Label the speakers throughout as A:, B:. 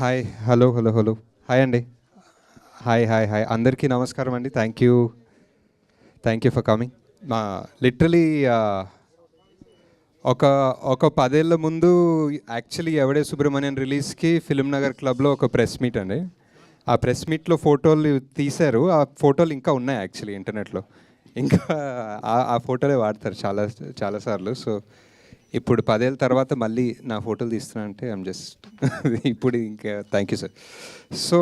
A: Hi hello hello hello hi అండి hi hi hi అందరికీ నమస్కారం అండి. Thank you thank you for coming మా లిటరలీ ఒక ఒక పదేళ్ళ ముందు యాక్చువల్లీ ఎవడే సుబ్రహ్మణ్యం రిలీజ్కి ఫిలిం నగర్ క్లబ్లో ఒక ప్రెస్ మీట్ అండి. ఆ ప్రెస్ మీట్లో ఫోటోలు తీశారు. ఆ ఫోటోలు ఇంకా ఉన్నాయి యాక్చువల్లీ ఇంటర్నెట్లో ఇంకా ఆ- ఆ ఫోటోలే వాడతారు చాలా చాలాసార్లు సో ఇప్పుడు పదేళ్ళ తర్వాత మళ్ళీ నా ఫోటోలు తీస్తున్నా అంటే ఐమ్ జస్ట్ ఇప్పుడు ఇంకా థ్యాంక్ యూ సార్ సో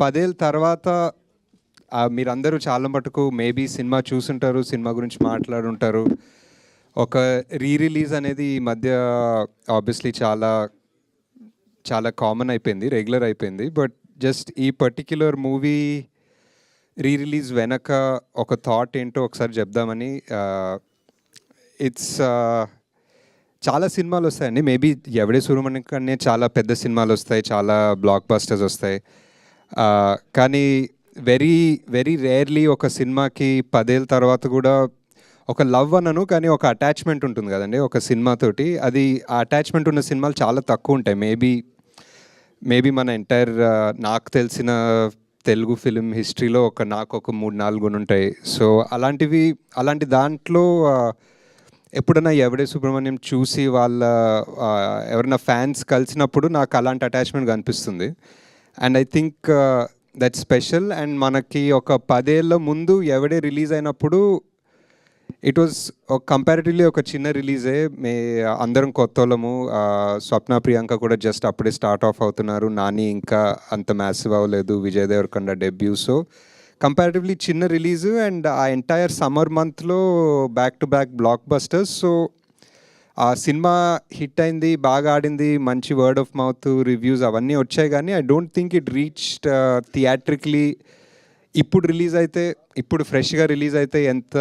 A: పదేళ్ళ తర్వాత మీరందరూ చాలా మటుకు మేబీ సినిమా చూసుంటారు సినిమా గురించి మాట్లాడుంటారు. ఒక రీ రిలీజ్ అనేది ఈ మధ్య ఆబ్వియస్లీ చాలా చాలా కామన్ అయిపోయింది రెగ్యులర్ అయిపోయింది. బట్ జస్ట్ ఈ పర్టిక్యులర్ మూవీ రీ రిలీజ్ వెనక ఒక థాట్ ఏంటో ఒకసారి చెప్దామని ఇట్స్ uh, చాలా సినిమాలు వస్తాయండి. మేబీ ఎవడే సూర్యమణి కన్నా చాలా పెద్ద సినిమాలు వస్తాయి. చాలా బ్లాక్ బస్టర్స్ వస్తాయి uh, కానీ వెరీ వెరీ రేర్లీ ఒక సినిమాకి పదేళ్ళ తర్వాత కూడా ఒక లవ్ అనను కానీ ఒక అటాచ్మెంట్ ఉంటుంది కదండి ఒక సినిమాతోటి అది ఆ అటాచ్మెంట్ ఉన్న సినిమాలు చాలా తక్కువ ఉంటాయి. మేబీ మేబీ మన ఎంటైర్ uh, నాకు తెలిసిన తెలుగు ఫిలిం హిస్టరీలో ఒక నాకు ఒక మూడు నాలుగు ఉంటాయి సో అలాంటివి అలాంటి దాంట్లో ఎప్పుడైనా ఎవడే సుబ్రహ్మణ్యం చూసి వాళ్ళ ఎవరైనా ఫ్యాన్స్ కలిసినప్పుడు నాకు అలాంటి అటాచ్మెంట్ కనిపిస్తుంది. And I think that special and మనకి ఒక పదేళ్ళ ముందు ఎవడే రిలీజ్ అయినప్పుడు ఇట్ వాజ్ ఒక కంపారిటివ్లీ ఒక చిన్న రిలీజే. మే అందరం కొత్త వాళ్ళము స్వప్న ప్రియాంక కూడా జస్ట్ అప్పుడే స్టార్ట్ ఆఫ్ అవుతున్నారు. నాని ఇంకా అంత మ్యాసివ్ అవ్వలేదు. Vijay Deverakonda debut so comparatively చిన్న రిలీజ్ అండ్ ఆ ఎంటైర్ సమ్మర్ మంత్లో back to back blockbusters so ఆ సినిమా హిట్ అయింది బాగా ఆడింది మంచి వర్డ్ ఆఫ్ మౌత్ రివ్యూస్ అవన్నీ వచ్చాయి కానీ I don't think it reached theatrically ఇప్పుడు రిలీజ్ అయితే ఇప్పుడు ఫ్రెష్గా రిలీజ్ అయితే ఎంత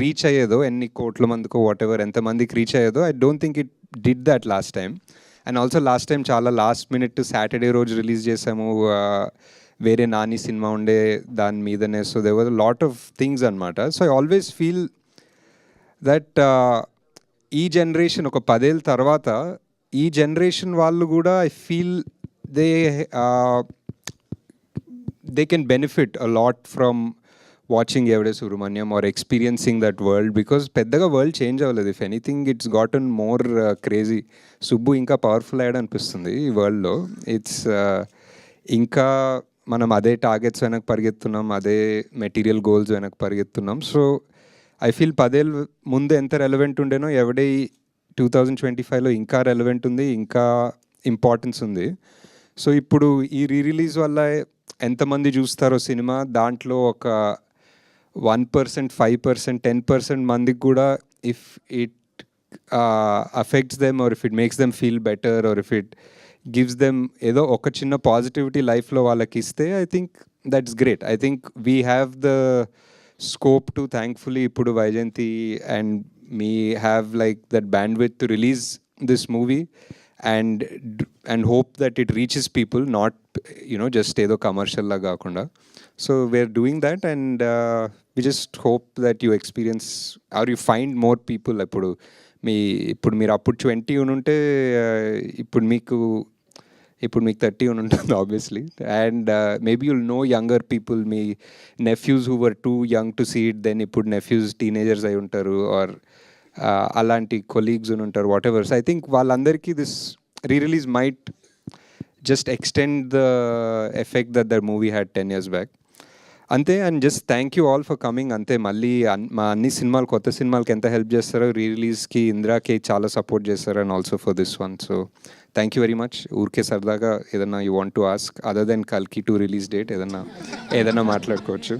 A: రీచ్ అయ్యేదో ఎన్ని కోట్ల మందికో వాట్ ఎవర్ ఎంతమందికి reach అయ్యేదో I don't think it did that last time and also last time చాలా లాస్ట్ మినిట్ సాటర్డే రోజు రిలీజ్ చేసాము వేరే నాని సినిమా ఉండే దాని మీదనే. So they were lot of things అనమాట so I always feel that ఈ జనరేషన్ ఒక పదేళ్ళ తర్వాత ఈ జనరేషన్ వాళ్ళు కూడా I feel they they can benefit a lot from watching Evade Subrahmanyam or experiencing that world because పెద్దగా వరల్డ్ చేంజ్ అవ్వలేదు. If anything it's gotten more crazy Subbu ఇంకా పవర్ఫుల్ అయ్యాడు అనిపిస్తుంది ఈ వరల్డ్లో ఇట్స్ uh, ఇంకా మనం అదే టార్గెట్స్ వెనక్కి పరిగెత్తున్నాం అదే మెటీరియల్ గోల్స్ వెనక్కి పరిగెత్తున్నాం. సో ఐ ఫీల్ పదేళ్ళు ముందు ఎంత రెలవెంట్ ఉండేనో ఎవడే టూ థౌజండ్ ట్వంటీ ఫైవ్లో ఇంకా రెలవెంట్ ఉంది ఇంకా ఇంపార్టెన్స్ ఉంది. సో ఇప్పుడు ఈ రీ రిలీజ్ వల్ల ఎంతమంది చూస్తారో సినిమా దాంట్లో ఒక one percent five percent ten percent మందికి కూడా if it affects them or if it makes them feel better or if it gives them ఏదో ఒక చిన్న పాజిటివిటీ లైఫ్లో వాళ్ళకి ఇస్తే I think that's great I think we have the scope to thankfully ఇప్పుడు Vyjayanthi and me have like that band with to release this movie and and hope that it reaches people not you know just ఏదో కమర్షియల్లా కాకుండా. So we're doing that and we just hope that you experience or you find more people ఇప్పుడు మీ ఇప్పుడు మీరు అప్పుడు twenty ఉంటే ఇప్పుడు మీకు ఇప్పుడు మీకు థర్టీ అని ఉంటుంది obviously and maybe you'll know younger people me nephews who were too young to see it then ఇప్పుడు నెఫ్యూస్ టీనేజర్స్ అయి ఉంటారు ఆర్ అలాంటి కొలీగ్స్ అని ఉంటారు whatever so I think వాళ్ళందరికీ this rerelease might just extend the effect that their movie had ten years back అంతే and just thank you all for coming అంతే మళ్ళీ మా అన్ని సినిమాలు కొత్త సినిమాలకి ఎంత హెల్ప్ చేస్తారో రీ రిలీజ్కి ఇందిరాకి చాలా సపోర్ట్ చేస్తారు and also for this one so thank you very much ఊరికే సరదాగా ఏదన్నా you want to ask other than కల్కి టు రిలీజ్ డేట్ ఏదన్నా ఏదన్నా మాట్లాడుకోవచ్చు.